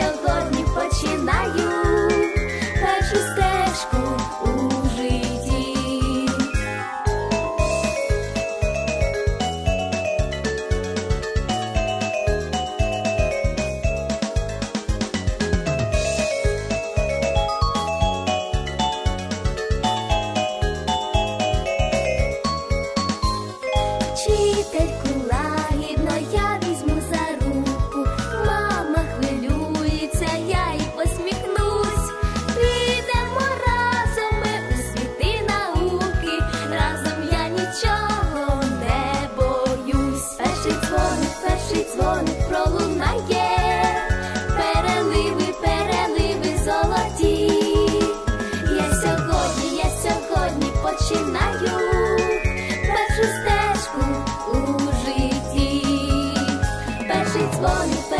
seu.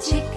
chick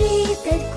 cheated